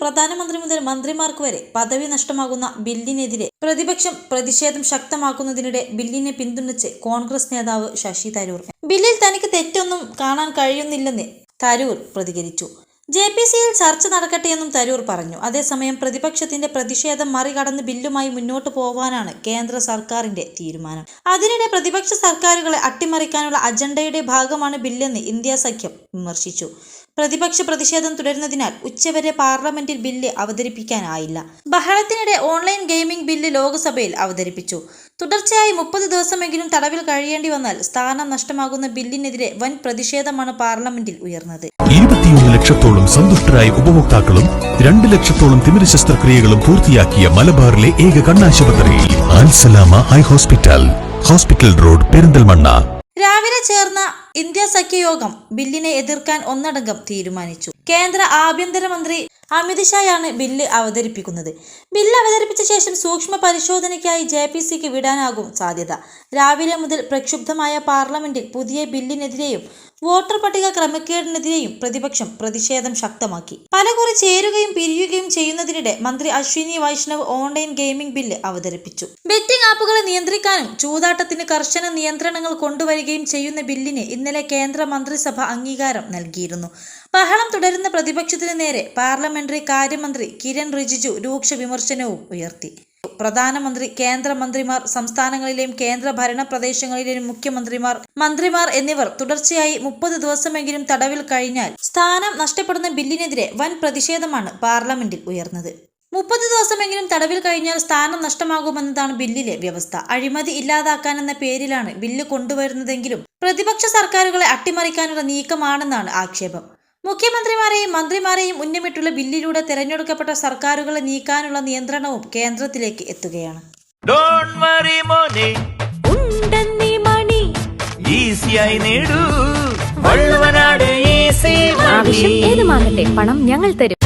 പ്രധാനമന്ത്രി മുതൽ മന്ത്രിമാർക്ക് വരെ പദവി നഷ്ടമാകുന്ന ബില്ലിനെതിരെ പ്രതിപക്ഷം പ്രതിഷേധം ശക്തമാക്കുന്നതിനിടെ ബില്ലിനെ പിന്തുണച്ച് കോൺഗ്രസ് നേതാവ് ശശി തരൂർ. ബില്ലിൽ തനിക്ക് തെറ്റൊന്നും കാണാൻ കഴിയുന്നില്ലെന്ന് തരൂർ പ്രതികരിച്ചു. ജെ പി സിയിൽ ചർച്ച നടക്കട്ടെയെന്നും തരൂർ പറഞ്ഞു. അതേസമയം പ്രതിപക്ഷത്തിന്റെ പ്രതിഷേധം മറികടന്ന് ബില്ലുമായി മുന്നോട്ട് പോവാനാണ് കേന്ദ്ര സർക്കാരിന്റെ തീരുമാനം. അതിനിടെ പ്രതിപക്ഷ സർക്കാരുകളെ അട്ടിമറിക്കാനുള്ള അജണ്ടയുടെ ഭാഗമാണ് ബില്ലെന്ന് ഇന്ത്യ സഖ്യം വിമർശിച്ചു. പ്രതിപക്ഷ പ്രതിഷേധം തുടരുന്നതിനാൽ ഉച്ചവരെ പാർലമെന്റിൽ ബില്ല് അവതരിപ്പിക്കാനായില്ല. ബഹളത്തിനിടെ ഓൺലൈൻ ഗെയിമിംഗ് ബില്ല് ലോക്സഭയിൽ അവതരിപ്പിച്ചു. തുടർച്ചയായി മുപ്പത് ദിവസമെങ്കിലും തടവിൽ കഴിയേണ്ടി വന്നാൽ സ്ഥാനം നഷ്ടമാകുന്ന ബില്ലിനെതിരെ വൻ പ്രതിഷേധമാണ് പാർലമെന്റിൽ ഉയർന്നത്. ഇരുപത്തിയൊന്ന് ലക്ഷത്തോളം സന്തുഷ്ടരായ ഉപഭോക്താക്കളും രണ്ട് ലക്ഷത്തോളം തിമിര ശസ്ത്രക്രിയകളും പൂർത്തിയാക്കിയ മലബാറിലെ ഏക കണ്ണാശുപത്രി Al Salama eye hospital hospital road Perinthalmanna. രാവിലെ ചേർന്ന ഇന്ത്യ സഖ്യയോഗം ബില്ലിനെ എതിർക്കാൻ ഒന്നടങ്കം തീരുമാനിച്ചു. കേന്ദ്ര ആഭ്യന്തരമന്ത്രി അമിത്ഷായാണ് ബില്ല് അവതരിപ്പിക്കുന്നത്. ബില്ല് അവതരിപ്പിച്ച ശേഷം സൂക്ഷ്മ പരിശോധനയ്ക്കായി ജെ പി സിക്ക് വിടാനാകും സാധ്യത. രാവിലെ മുതൽ പ്രക്ഷുബ്ധമായ പാർലമെന്റിൽ പുതിയ ബില്ലിനെതിരെയും വോട്ടർ പട്ടിക ക്രമക്കേടിനെതിരെയും പ്രതിപക്ഷം പ്രതിഷേധം ശക്തമാക്കി. പലകുറി ചേരുകയും പിരിയുകയും ചെയ്യുന്നതിനിടെ മന്ത്രി Ashwini Vaishnaw online gaming bill അവതരിപ്പിച്ചു. ബെറ്റിംഗ് ആപ്പുകളെ നിയന്ത്രിക്കാനും ചൂതാട്ടത്തിന് കർശന നിയന്ത്രണങ്ങൾ കൊണ്ടുവരികയും ചെയ്യുന്ന ബില്ലിന് ഇന്നലെ കേന്ദ്ര മന്ത്രിസഭ അംഗീകാരം നൽകിയിരുന്നു. ബഹളം തുടരുന്ന പ്രതിപക്ഷത്തിനു നേരെ പാർലമെന്ററി കാര്യമന്ത്രി കിരൺ റിജിജു രൂക്ഷ വിമർശനവും ഉയർത്തി. പ്രധാനമന്ത്രി കേന്ദ്രമന്ത്രിമാർ സംസ്ഥാനങ്ങളിലെയും കേന്ദ്ര ഭരണ പ്രദേശങ്ങളിലെയും മുഖ്യമന്ത്രിമാർ മന്ത്രിമാർ എന്നിവർ തുടർച്ചയായി മുപ്പത് ദിവസമെങ്കിലും തടവിൽ കഴിഞ്ഞാൽ സ്ഥാനം നഷ്ടപ്പെടുന്ന ബില്ലിനെതിരെ വൻ പ്രതിഷേധമാണ് പാർലമെന്റിൽ ഉയർന്നത്. മുപ്പത് ദിവസമെങ്കിലും തടവിൽ കഴിഞ്ഞാൽ സ്ഥാനം നഷ്ടമാകുമെന്നതാണ് ബില്ലിലെ വ്യവസ്ഥ. അഴിമതി ഇല്ലാതാക്കാനെന്ന പേരിലാണ് ബില്ല് കൊണ്ടുവരുന്നതെങ്കിലും പ്രതിപക്ഷ സർക്കാരുകളെ അട്ടിമറിക്കാനുള്ള നീക്കമാണെന്നാണ് ആക്ഷേപം. മുഖ്യമന്ത്രിമാരെയും മന്ത്രിമാരെയും ഉന്നമിട്ടുള്ള ബില്ലിലൂടെ തെരഞ്ഞെടുക്കപ്പെട്ട സർക്കാരുകളെ നീക്കാനുള്ള നിയന്ത്രണവും കേന്ദ്രത്തിലേക്ക് എത്തുകയാണ്. ഡോണ്ട് വറി മോനെ. ഉണ്ടെന്നീ മണി. ഈസിയായി നേടൂ. വള്ളുവനാട് ഈസി ആവശ്യം ഏതുമാകട്ടെ പണം ഞങ്ങൾ തരും.